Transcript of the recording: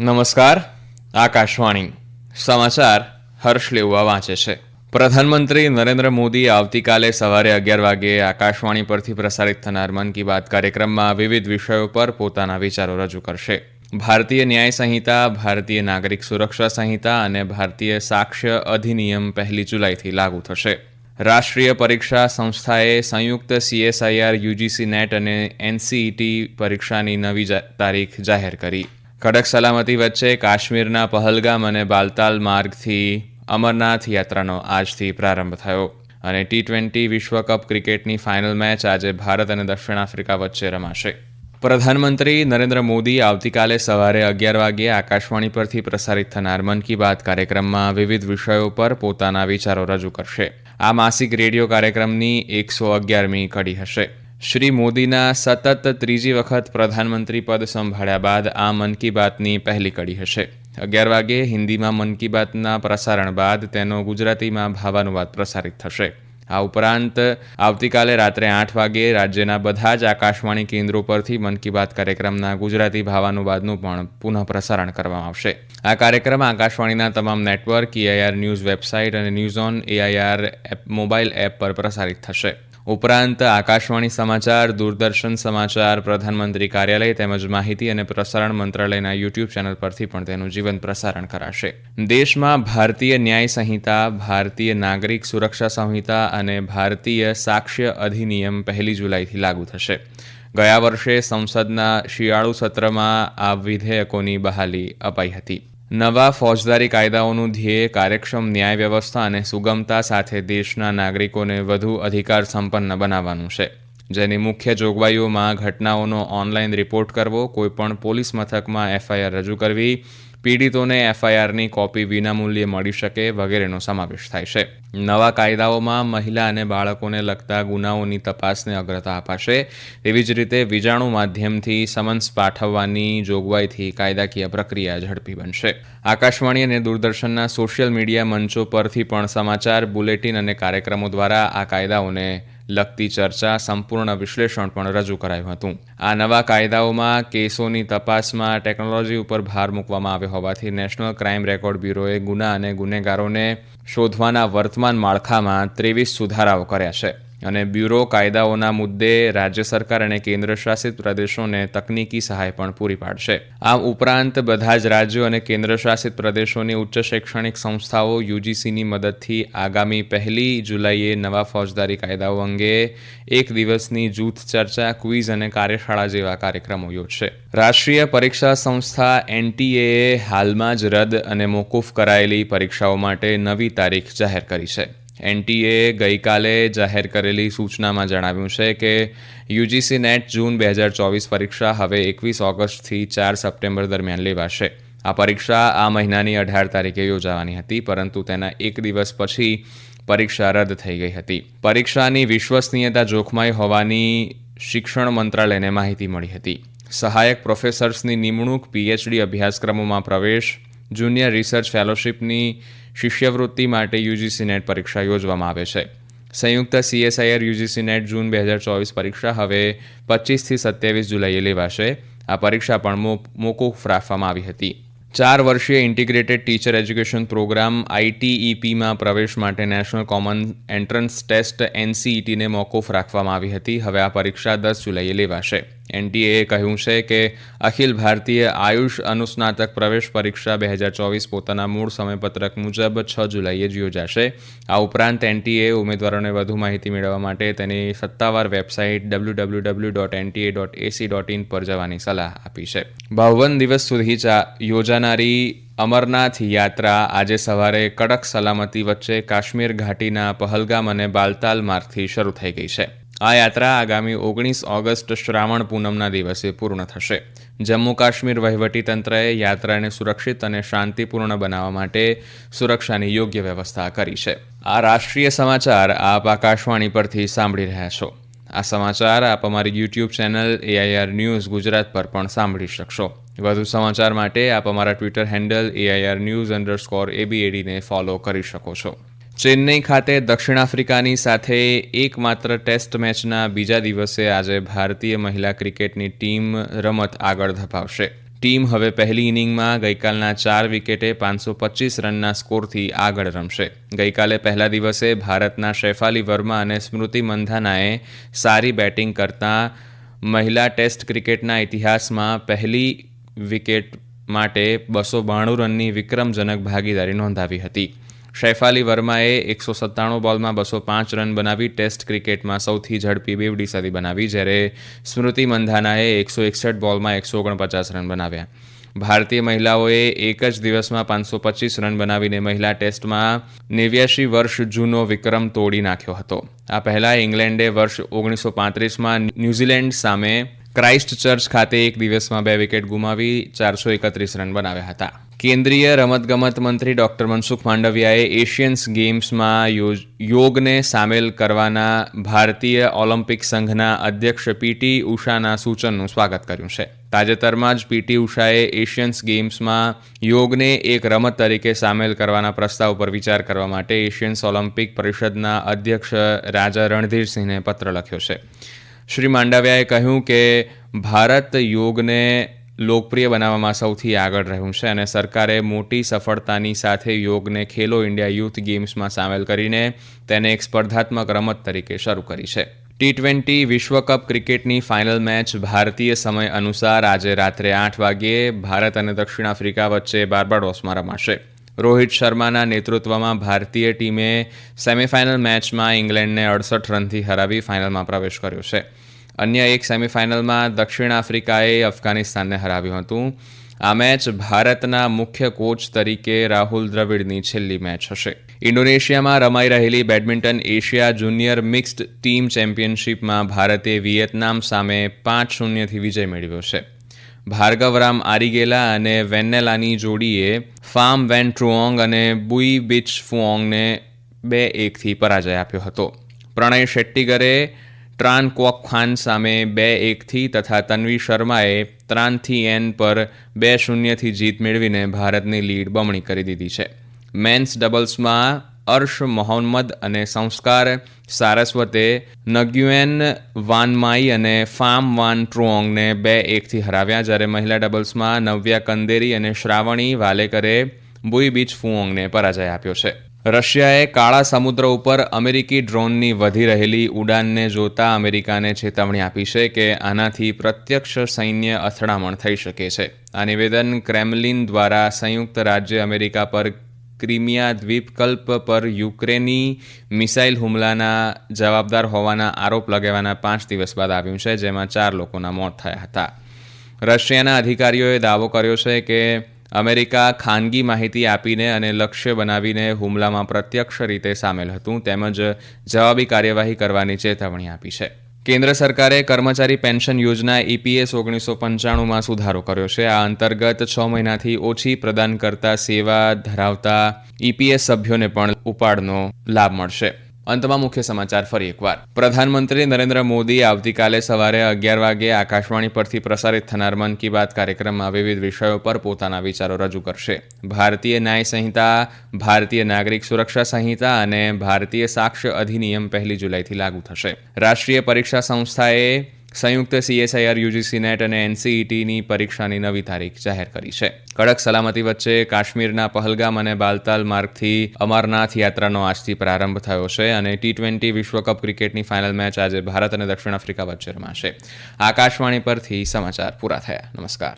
નમસ્કાર, આકાશવાણી. સમાચાર હર્ષ લેવા વાંચે છે. પ્રધાનમંત્રી નરેન્દ્ર મોદી આવતીકાલે સવારે અગિયાર વાગે આકાશવાણી પરથી પ્રસારિત થનાર મન કી બાત કાર્યક્રમમાં વિવિધ વિષયો પર પોતાના વિચારો રજૂ કરશે. ભારતીય ન્યાય સંહિતા, ભારતીય નાગરિક સુરક્ષા સંહિતા અને ભારતીય સાક્ષ્ય અધિનિયમ પહેલી જુલાઈથી લાગુ થશે. રાષ્ટ્રીય પરીક્ષા સંસ્થાએ સંયુક્ત સીએસઆઈઆર યુજીસી નેટ અને એનસીઈટી પરીક્ષાની નવી તારીખ જાહેર કરી. કડક સલામતી વચ્ચે કાશ્મીરના પહલગામ અને બાલતાલ માર્ગથી અમરનાથ યાત્રાનો આજથી પ્રારંભ થયો અને ટી ટ્વેન્ટી વિશ્વકપ ક્રિકેટની ફાઇનલ મેચ આજે ભારત અને દક્ષિણ આફ્રિકા વચ્ચે રમાશે. પ્રધાનમંત્રી નરેન્દ્ર મોદી આવતીકાલે સવારે અગિયાર વાગ્યે આકાશવાણી પરથી પ્રસારિત થનાર મન કી બાત કાર્યક્રમમાં વિવિધ વિષયો પર પોતાના વિચારો રજૂ કરશે. આ માસિક રેડિયો કાર્યક્રમની એકસો અગિયારમી કડી હશે. શ્રી મોદીના સતત ત્રીજી વખત પ્રધાનમંત્રી પદ સંભાળ્યા બાદ આ મન કી બાતની પહેલી કડી હશે. અગિયાર વાગ્યે હિન્દીમાં મન કી બાતના પ્રસારણ બાદ તેનો ગુજરાતીમાં ભાવાનુવાદ પ્રસારિત થશે. આ ઉપરાંત આવતીકાલે રાત્રે આઠ વાગ્યે રાજ્યના બધા જ આકાશવાણી કેન્દ્રો પરથી મન કી બાત કાર્યક્રમના ગુજરાતી ભાવાનુવાદનું પણ પુનઃ પ્રસારણ કરવામાં આવશે. આ કાર્યક્રમ આકાશવાણીના તમામ નેટવર્ક એઆઈઆર ન્યૂઝ વેબસાઇટ અને news on AIR app mobile app પર પ્રસારિત થશે. ઉપરાંત આકાશવાણી સમાચાર, દૂરદર્શન સમાચાર, પ્રધાનમંત્રી કાર્યાલય તેમજ માહિતી અને પ્રસારણ મંત્રાલયના યુટ્યુબ ચેનલ પરથી પણ તેનું જીવંત પ્રસારણ કરાશે. દેશમાં ભારતીય ન્યાય સંહિતા, ભારતીય નાગરિક સુરક્ષા સંહિતા અને ભારતીય સાક્ષ્ય અધિનિયમ પહેલી જુલાઈથી લાગુ થશે. ગયા વર્ષે સંસદના શિયાળુ સત્રમાં આ વિધેયકોની બહાલી અપાઈ હતી. નવા ફોજદારી કાયદાઓનું ધ્યેય, કાર્યક્ષમ ન્યાય વ્યવસ્થા અને સુગમતા સાથે દેશના નાગરિકોને વધુ અધિકાર સંપન્ન બનાવવાનું છે. જેની મુખ્ય જોગવાઈઓમાં ઘટનાઓનો ઓનલાઈન રિપોર્ટ કરવો, કોઈપણ પોલીસ મથકમાં એફઆઈઆર રજૂ કરવી પીડિતોને એફઆઈઆરની કોપી વિનામૂલ્યે મળી શકે વગેરેનો સમાવેશ થાય છે. નવા કાયદાઓમાં મહિલા અને બાળકોને લગતા ગુનાઓની તપાસને અગ્રતા અપાશે. એવી જ રીતે વીજાણુ માધ્યમથી સમન્સ પાઠવવાની જોગવાઈથી કાયદાકીય પ્રક્રિયા ઝડપી બનશે. આકાશવાણી અને દૂરદર્શનના સોશિયલ મીડિયા મંચો પરથી પણ સમાચાર, બુલેટિન અને કાર્યક્રમો દ્વારા આ કાયદાઓને લગતી ચર્ચા સંપૂર્ણ વિશ્લેષણ પણ રજૂ કરાયું હતું. આ નવા કાયદાઓમાં કેસોની તપાસમાં ટેકનોલોજી ઉપર ભાર મૂકવામાં આવ્યો હોવાથી નેશનલ ક્રાઇમ રેકોર્ડ બ્યુરોએ ગુના અને ગુનેગારોને શોધવાના વર્તમાન માળખામાં ત્રેવીસ સુધારાઓ કર્યા છે. અને બ્યુરો કાયદાઓના મુદ્દે રાજ્ય સરકાર અને કેન્દ્ર શાસિત પ્રદેશોને તકનીકી સહાય પણ પૂરી પાડશે. આ ઉપરાંત બધા જ રાજ્યો અને કેન્દ્ર શાસિત પ્રદેશોની ઉચ્ચ શૈક્ષણિક સંસ્થાઓ યુજીસીની મદદથી આગામી પહેલી જુલાઈએ નવા ફોજદારી કાયદાઓ અંગે એક દિવસની જૂથ ચર્ચા, ક્વિઝ અને કાર્યશાળા જેવા કાર્યક્રમો યોજશે. રાષ્ટ્રીય પરીક્ષા સંસ્થા એનટીએએ હાલમાં જ રદ અને મોકૂફ કરાયેલી પરીક્ષાઓ માટે નવી તારીખ જાહેર કરી છે. એનટીએએ ગઈકાલે જાહેર કરેલી સૂચનામાં જણાવ્યું છે કે યુજીસી નેટ જૂન બે હજાર ચોવીસ પરીક્ષા હવે એકવીસ ઓગસ્ટથી ચાર સપ્ટેમ્બર દરમિયાન લેવાશે. આ પરીક્ષા આ મહિનાની અઢાર તારીખે યોજાવાની હતી, પરંતુ તેના એક દિવસ પછી પરીક્ષા રદ થઈ ગઈ હતી. પરીક્ષાની વિશ્વસનીયતા જોખમાઈ હોવાની શિક્ષણ મંત્રાલયને માહિતી મળી હતી. સહાયક પ્રોફેસર્સની નિમણૂક, પીએચડી અભ્યાસક્રમોમાં પ્રવેશ જુનિયર રિસર્ચ ફેલોશિપની શિષ્યવૃત્તિ માટે યુજીસી નેટ પરીક્ષા યોજવામાં આવે છે. સંયુક્ત સીએસઆઈઆર યુજીસી નેટ જૂન બે હજાર ચોવીસ પરીક્ષા હવે પચીસથી સત્યાવીસ જુલાઈએ લેવાશે. આ પરીક્ષા પણ મોકૂફ રાખવામાં આવી હતી. ચાર વર્ષીય ઇન્ટિગ્રેટેડ ટીચર એજ્યુકેશન પ્રોગ્રામ આઈટીઈપીમાં પ્રવેશ માટે નેશનલ કોમન એન્ટ્રન્સ ટેસ્ટ એનસીઈટીને મોકૂફ રાખવામાં આવી હતી. હવે આ પરીક્ષા દસ જુલાઈએ લેવાશે. એનટીએએ કહ્યું છે કે અખિલ ભારતીય આયુષ અનુસ્નાતક પ્રવેશ પરીક્ષા બે હજાર ચોવીસ પોતાના મૂળ સમયપત્રક મુજબ છ જુલાઈએ જ યોજાશે. આ ઉપરાંત એનટીએ ઉમેદવારોને વધુ માહિતી મેળવવા માટે તેની સત્તાવાર website W W W dot NTA dot AC dot in પર જવાની સલાહ આપી છે. બાવન દિવસ સુધી યોજાનારી અમરનાથ યાત્રા આજે સવારે કડક સલામતી વચ્ચે કાશ્મીર ઘાટીના પહલગામ અને બાલતાલ માર્ગથી શરૂ થઈ ગઈ છે. આ યાત્રા આગામી ઓગણીસ ઓગસ્ટ શ્રાવણ પૂનમના દિવસે પૂર્ણ થશે. જમ્મુ કાશ્મીર વહીવટીતંત્રએ યાત્રાને સુરક્ષિત અને શાંતિપૂર્ણ બનાવવા માટે સુરક્ષાની યોગ્ય વ્યવસ્થા કરી છે. આ રાષ્ટ્રીય સમાચાર આપ આકાશવાણી પરથી સાંભળી રહ્યા છો. આ સમાચાર આપ અમારી YouTube channel AIR news Gujarat પર પણ સાંભળી શકશો. વધુ સમાચાર માટે આપ અમારા Twitter handle AIR news underscore એબીએડીને follow કરી શકો છો. ચેન્નઈ ખાતે દક્ષિણ આફ્રિકાની સાથે એકમાત્ર ટેસ્ટ મેચના બીજા દિવસે આજે ભારતીય મહિલા ક્રિકેટની ટીમ રમત આગળ ધપાવશે. ટીમ હવે પહેલી ઇનિંગમાં ગઈકાલના ચાર વિકેટે પાંચસો પચીસ રનના સ્કોરથી આગળ રમશે. ગઈકાલે પહેલા દિવસે ભારતના શેફાલી વર્મા અને સ્મૃતિ મંધાનાએ સારી બેટિંગ કરતાં મહિલા ટેસ્ટ ક્રિકેટના ઇતિહાસમાં પહેલી વિકેટ માટે બસો બાણું રનની વિક્રમજનક ભાગીદારી નોંધાવી હતી. શૈફાલી વર્માએ એકસો સત્તાણું બોલમાં બસો પાંચ રન બનાવી ટેસ્ટ ક્રિકેટમાં સૌથી ઝડપી બેવડી સદી બનાવી, જ્યારે સ્મૃતિ મંધાનાએ એકસો એકસઠ બોલમાં એકસો ઓગણપચાસ રન બનાવ્યા. ભારતીય મહિલાઓએ એક જ દિવસમાં પાંચસો પચીસ રન બનાવીને મહિલા ટેસ્ટમાં નેવ્યાશી વર્ષ જૂનો વિક્રમ તોડી નાખ્યો હતો. આ પહેલાં ઇંગ્લેન્ડે વર્ષ ઓગણીસો પાંત્રીસમાં ન્યૂઝીલેન્ડ સામે ક્રાઇસ્ટ ચર્ચ ખાતે એક દિવસમાં બે વિકેટ ગુમાવી ચારસો એકત્રીસ રન બનાવ્યા હતા. કેન્દ્રીય રમતગમત મંત્રી ડોક્ટર મનસુખ માંડવિયાએ એશિયન્સ ગેમ્સમાં યોગને સામેલ કરવાના ભારતીય ઓલિમ્પિક સંઘના અધ્યક્ષ પીટી ઉષાના સૂચનનું સ્વાગત કર્યું છે. તાજેતરમાં જ પીટી ઉષાએ એશિયન્સ ગેમ્સમાં યોગને એક રમત તરીકે સામેલ કરવાના પ્રસ્તાવ પર વિચાર કરવા માટે એશિયન્સ ઓલિમ્પિક પરિષદના અધ્યક્ષ રાજા રણધીરસિંહને પત્ર લખ્યો છે. શ્રી માંડવિયાએ કહ્યું કે ભારત યોગને લોકપ્રિય બનાવવામાં સૌથી આગળ રહ્યું છે અને સરકારે મોટી સફળતાની સાથે યોગને ખેલો ઇન્ડિયા યુથ ગેમ્સમાં સામેલ કરીને તેને એક સ્પર્ધાત્મક રમત તરીકે શરૂ કરી છે. ટી ટ્વેન્ટી વિશ્વકપ ક્રિકેટની ફાઇનલ મેચ ભારતીય સમય અનુસાર આજે રાત્રે આઠ વાગ્યે ભારત અને દક્ષિણ આફ્રિકા વચ્ચે બાર્બાડોસમાં રમાશે. રોહિત શર્માના નેતૃત્વમાં ભારતીય ટીમે સેમીફાઇનલ મેચમાં ઇંગ્લેન્ડને અડસઠ રનથી હરાવી ફાઇનલમાં પ્રવેશ કર્યો છે. અન્ય એક સેમિફાઇનલમાં દક્ષિણ આફ્રિકાએ અફઘાનિસ્તાનને હરાવ્યું હતું. આ મેચ ભારતના મુખ્ય કોચ તરીકે રાહુલ દ્રવિડની છેલ્લી મેચ હશે. ઇન્ડોનેશિયામાં રમાઈ રહેલી badminton Asia junior mixed team ચેમ્પિયનશિપમાં ભારતે વિયેતનામ સામે પાંચ શૂન્યથી વિજય મેળવ્યો છે. ભાર્ગવરામ આરીગેલા અને વેન્નેલાની જોડીએ ફાર્મ વેન ટ્રુઓંગ અને બુઈ બિચ ફુઓંગને બે એકથી પરાજય આપ્યો હતો. પ્રણય શેટ્ટીગરે ટ્રાન ક્વોક ખાન સામે બે એકથી તથા તન્વી શર્માએ ત્રાનથી એન પર બે શૂન્યથી જીત મેળવીને ભારતની લીડ બમણી કરી દીધી છે. મેન્સ ડબલ્સમાં અર્શ મોહમ્મદ અને સંસ્કાર સારસ્વતે નગ્યુએન વાનમાઈ અને ફામ વાન ટ્રુઓંગને બે એકથી હરાવ્યા જ્યારે મહિલા ડબલ્સમાં નવ્યા કંદેરી અને શ્રાવણી વાલેકરે બુઈ બીચ ફુઓંગને પરાજય આપ્યો છે. રશિયાએ કાળા સમુદ્ર ઉપર અમેરિકી ડ્રોનની વધી રહેલી ઉડાનને જોતા અમેરિકાને ચેતવણી આપી છે કે આનાથી પ્રત્યક્ષ સૈન્ય અથડામણ થઈ શકે છે. આ નિવેદન ક્રેમલિન દ્વારા સંયુક્ત રાજ્ય અમેરિકા પર ક્રિમિયા દ્વીપકલ્પ પર યુક્રેની મિસાઇલ હુમલાના જવાબદાર હોવાના આરોપ લગાવવાના પાંચ દિવસ બાદ આવ્યું છે, જેમાં ચાર લોકોના મોત થયા હતા. રશિયાના અધિકારીઓએ દાવો કર્યો છે કે અમેરિકા ખાનગી માહિતી આપીને અને લક્ષ્ય બનાવીને હુમલામાં પ્રત્યક્ષ રીતે સામેલ હતું, તેમજ જવાબી કાર્યવાહી કરવાની ચેતવણી આપી છે. કેન્દ્ર સરકારે કર્મચારી પેન્શન યોજના ઈપીએસ ઓગણીસો પંચાણુંમાં સુધારો કર્યો છે. આ અંતર્ગત છ મહિનાથી ઓછી પ્રદાન કરતા સેવા ધરાવતા ઈપીએસ સભ્યોને પણ ઉપાડનો લાભ મળશે. અંતમાં મુખ્ય સમાચાર ફરી એકવાર. પ્રધાનમંત્રી નરેન્દ્ર મોદી આવતીકાલે સવારે અગિયાર વાગે આકાશવાણી પરથી પ્રસારિત થનાર મન કી બાત કાર્યક્રમમાં વિવિધ વિષયો પર પોતાના વિચારો રજૂ કરશે. ભારતીય ન્યાય સંહિતા, ભારતીય નાગરિક સુરક્ષા સંહિતા અને ભારતીય સાક્ષ્ય અધિનિયમ પહેલી જુલાઈથી લાગુ થશે. રાષ્ટ્રીય પરીક્ષા સંસ્થાએ સંયુક્ત સીએસઆઈઆર યુજીસી નેટ અને એનસીઈટીની પરીક્ષાની નવી તારીખ જાહેર કરી છે. કડક સલામતી વચ્ચે કાશ્મીરના પહલગામ અને બાલતાલ માર્ગથી અમરનાથ યાત્રાનો આજથી પ્રારંભ થયો છે અને ટી ટ્વેન્ટી વિશ્વકપ ક્રિકેટની ફાઇનલ મેચ આજે ભારત અને દક્ષિણ આફ્રિકા વચ્ચે રમાશે. આકાશવાણી પરથી સમાચાર પૂરા થયા. નમસ્કાર.